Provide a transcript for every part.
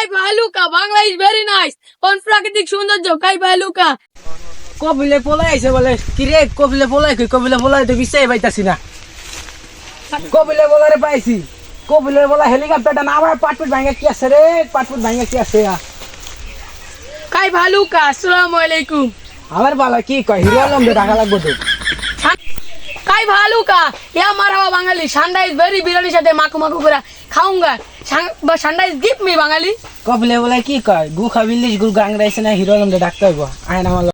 Chi Bhaluka Bangla is very nice কোন প্রাকৃতিক সৌন্দর্য কাই ভালুকা কপিলে পলাই আইছে বলে কি রে কপিলে পলাই কই কপিলে পলাই তো বিশ্বাই পাইতাছি না কপিলে বলারে পাইছি কপিলে বলা হেলিকপ্টারটা না আমার পাটপুট ভাঙে কি আছে রে পাটপুট ভাঙে কি আছে? কাই ভালুকা আসসালামু আলাইকুম আমার বালা কি কয় হিরো আলম টাকা লাগবে তো কাই ভালুকা। ইয়া মারাওয়া বাঙালি সান্ডা ইজ ভেরি বিরিয়ানির সাথে মাখো মাখো করে খাউঙ্গা সান্ডা ইজ গিফট মি বাঙালি। কপিলে বলে কি কয় গু খাবিলিস গু গাংরাইছে না হিরো আলম দে ডাকতে হইব। আয় না মাল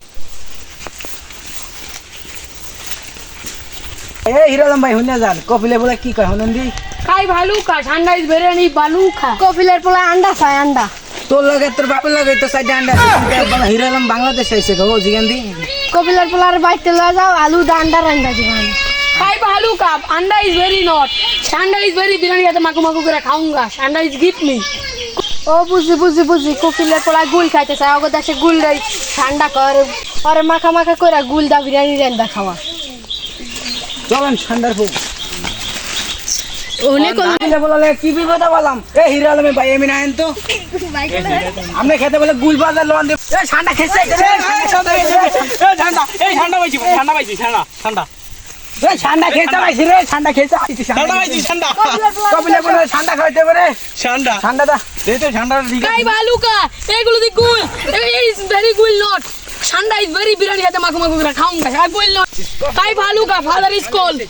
এ হিরো আলম ভাই শুনে যান কপিলে বলে কি কয় শুনুন দি। কাই ভালুকা সান্ডা ইজ বিরিয়ানি বালুকা। কপিলের পোলা আন্ডা খায় আন্ডা। তোর লগে তোর বাপের লগে তো সাইড আন্ডা। হিরো আলম বাংলাদেশ আইছে গো জিগান দি। কপিলের পোলার বাইতে লয়ে যাও আলু দা আন্ডা রান্ডা দিবান আলু কাপ আন্ডা ইজ ভেরি নট স্যান্ডা ইজ ভেরি বিরিয়ানি সাথে মাকু মাকু করে খাউঙ্গা স্যান্ডা ইজ গিফট মি ও বুঝি বুঝি বুঝি কপিলের পোলা গুল খাইতে চাই ওগো দেশে গুল দেয় ঠান্ডা করে। পরে মাখা মাখা করে গুল দা বিরিয়ানি রান্ডা খাওয়া। চলেন ঠান্ডার ফুক অনেক বলে কি বিপদ বললাম? এ হিরো আলমে ভাই আমি আইন তো আপনি খেতে বলে গুল বাজার লোন দিব। এ ঠান্ডা খেতে ঠান্ডা এই ঠান্ডা পাইছি ঠান্ডা পাইছি ঠান্ডা ঠান্ডা ঠান্ডা খেতে পাইছি রে ঠান্ডা খেতে পাইছি ঠান্ডা পাইছি ঠান্ডা কপিলে বলে ঠান্ডা খাইতে পারে ঠান্ডা ঠান্ডাটা এই তো ঠান্ডা ঠিক কাই ভালুকা এগুলো দি গুল। ইজ ভেরি গুল নট ইজ ভেরি বিরিয়ানির সাথে মাখো মাখো করে খাউঙ্গা কাই গুল not father is cold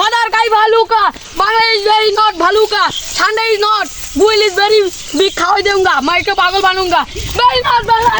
father guy Bhaluka Bangla is very not Bhaluka, Sunday is not built is very big, খাওয়াই দেউঙ্গা, মাইকে পাগল বানুঙ্গা। Very not Bangla